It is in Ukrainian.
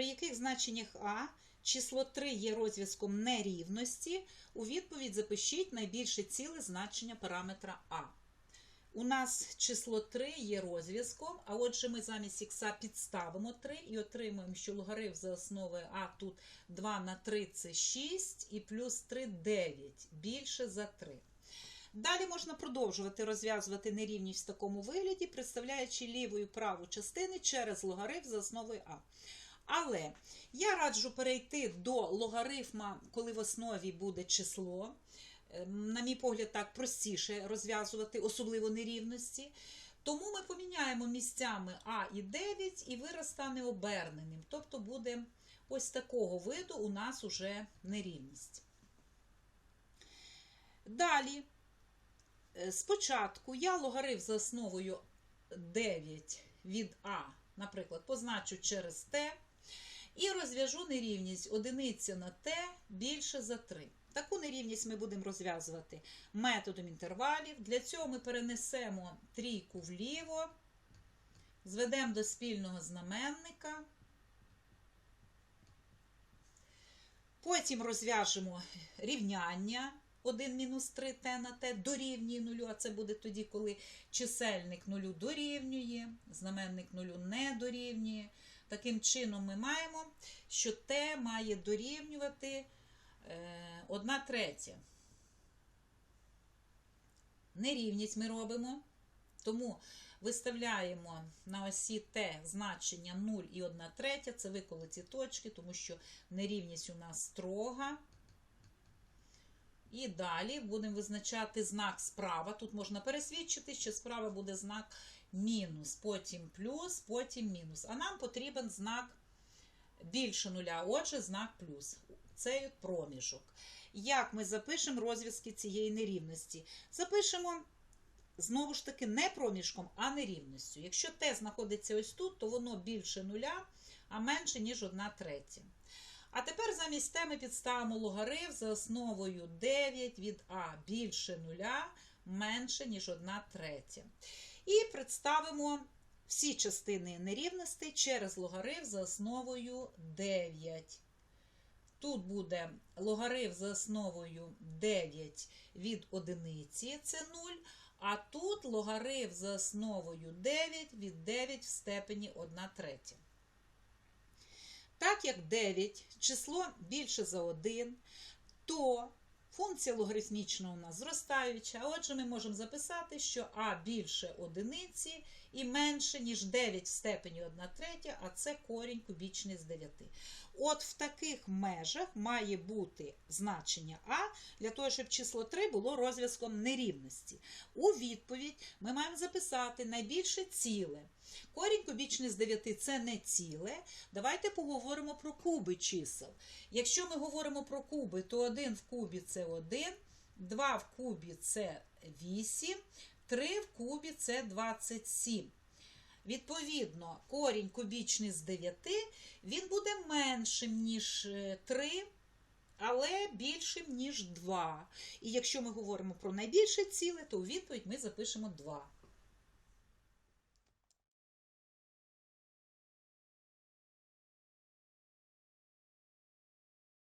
при яких значеннях А число 3 є розв'язком нерівності, у відповідь запишіть найбільше ціле значення параметра А. У нас число 3 є розв'язком, а отже ми замість х підставимо 3 і отримуємо, що логарифм за основою А тут 2 на 3 це 6 і плюс 3 9, більше за 3. Далі можна продовжувати розв'язувати нерівність в такому вигляді, представляючи ліву і праву частини через логарифм за основою А. Але я раджу перейти до логарифма, коли в основі буде число. Ем, На мій погляд, так простіше розв'язувати, особливо нерівності. Тому ми поміняємо місцями А і 9, і вираз стане оберненим. Тобто буде ось такого виду у нас уже нерівність. Далі, е, спочатку я логарифм за основою 9 від А, наприклад, позначу через Т. І розв'яжу нерівність одиниця на t більше за 3. Таку нерівність ми будемо розв'язувати методом інтервалів. Для цього ми перенесемо трійку вліво, зведемо до спільного знаменника. Потім розв'яжемо рівняння 1 мінус 3t на t дорівнює нулю, а це буде тоді, коли чисельник нулю дорівнює, знаменник нулю не дорівнює. Таким чином, ми маємо, що t має дорівнювати 1 третя. Нерівність ми робимо, тому виставляємо на осі t значення 0 і 1 третя. Це виколоті точки, тому що нерівність у нас строга. І далі будемо визначати знак справа. Тут можна пересвідчити, що справа буде знак мінус, потім плюс, потім мінус. А нам потрібен знак більше нуля, отже, знак плюс. Це проміжок. Як ми запишемо розв'язки цієї нерівності? Запишемо, знову ж таки, не проміжком, а нерівністю. Якщо t знаходиться ось тут, то воно більше нуля, а менше, ніж 1 третя. А тепер замість теми підставимо логарифм за основою 9 від А більше нуля, менше, ніж 1 третя. І представимо всі частини нерівностей через логарифм за основою 9. Тут буде логарифм за основою 9 від одиниці, це 0. А тут логарифм за основою 9 від 9 в степені 1 третя. Так як 9 число більше за 1, то функція логарифмічна у нас зростаюча. Отже, ми можемо записати, що а більше одиниці і менше, ніж 9 в степені 1 третя, а це корінь кубічний з 9. От в таких межах має бути значення А для того, щоб число 3 було розв'язком нерівності. У відповідь ми маємо записати найбільше ціле. Корінь кубічний з 9 це не ціле. Давайте поговоримо про куби чисел. Якщо ми говоримо про куби, то 1 в кубі це 1, 2 в кубі це 8, 3 в кубі це 27. Відповідно, корінь кубічний з 9, він буде меншим, ніж 3, але більшим, ніж 2. І якщо ми говоримо про найбільше ціле, то у відповідь ми запишемо 2.